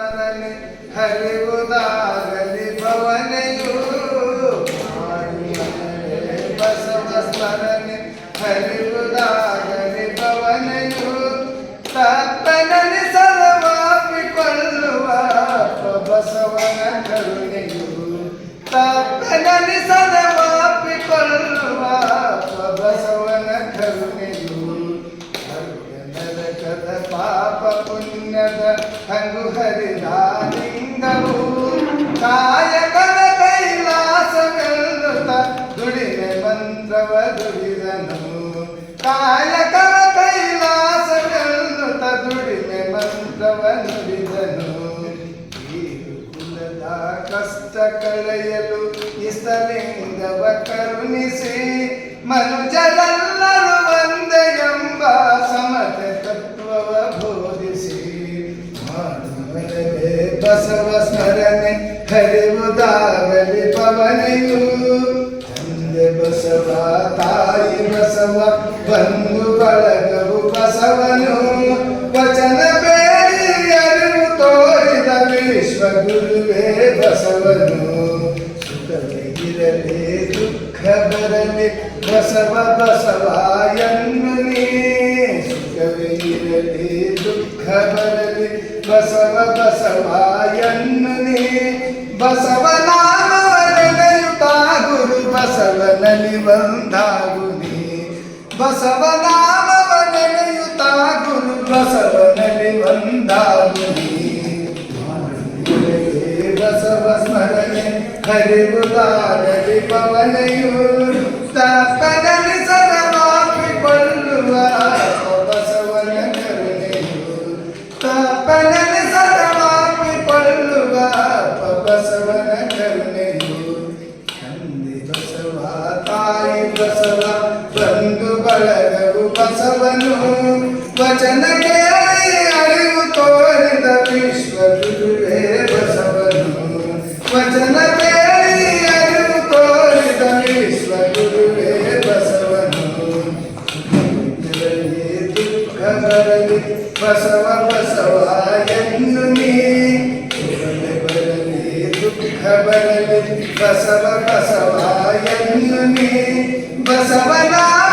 ತನನೆ ಹರಿ ಉದಾಲಿ ಭವನೆಯು ಪರಿಹಾರೆ ಬಸವಸ್ಥನನೆ ಹರಿ ಉದಾಲಿ ಭವನೆಯು ತಪನನೆ ಸರವಾಪಿಕೊಳ್ಳುವ ಬಸವನ ಕರುಣೆಯು ತಪನನೆ ಸರವಾಪಿಕೊಳ್ಳುವ ಬಸವನ ಕರುಣೆಯು ಹರಿಎಂದೆಕದ ಪಾಪ ಪುಣ್ಯದ ಹರಿದಾಲಿಂಗವು ಕಾಯಕನ ಕೈಲಾಸ ತ ದುಡಿಮೆ ಮಂತ್ರವ ದುಡಿದನು ಕಾಯಕನ ಕೈಲಾಸ ತ ದುಡಿಮೆ ಮಂತ್ರವ ನುಡಿದನು ಕುಲದ ಕಷ್ಟ ಕಳೆಯಲು ಇಸಲಿಂಗವ ಕರುಣಿಸಿ ಮನುಜ ಬಸವ ಸ್ಮರಣೆ ಹರಿವುದಾಗಲಿ ಪವನೆಯು ತಂದೆ ಬಸವ ತಾಯಿ ಬಸವ ಬಂಧು ಬಳಗವು ಬಸವನು ವಚನ ಬೇಡಿ ಅರಿವು ತೋರಿದ ವಿಶ್ವ ಗುರುವೇ ಬಸವನು ಸುಖವೇ ಇರಲಿ ದುಃಖ ಬರಲಿ ಬಸವ ಬಸವ ಎನ್ನು ನೀ ಬಸವ ಬಸವ ಎನ್ನನೆ ಬಸವ ನಾಮವನೆಯುತ ಗುರು ಬಸವನಲ್ಲಿ ಬಂದಾಗುನಿ ಬಸವ ನಾಮವನೆಯುತ ಗುರು ಬಸವನಲ್ಲಿ ಬಂದಾಗುನಿ ಬಸವ ಸ್ಮರಣೆ ಹರಿವುದಾರಲಿ ಪವನೆಯೂ ಬಸವನ ಕರುಣೆಯು ನಂದಿ ಬಸವ ತಾಯಿ ಬಸವ ಬಂಧು ಬಳಗವು ಬಸವನು ವಚನ ಕೇಳಿ ಅರಿವು ತೋರಿದ ವಿಶ್ವ ಗುರುವೇ ಬಸವನು ವಚನ ಕೇಳಿ ಅರಿವು ತೋರಿದ ವಿಶ್ವ ಗುರುವೇ ಬಸವನು ದುಃಖ ಬರಲಿ ಬಸವ ಬಸವ बसव बसवायन में बसवना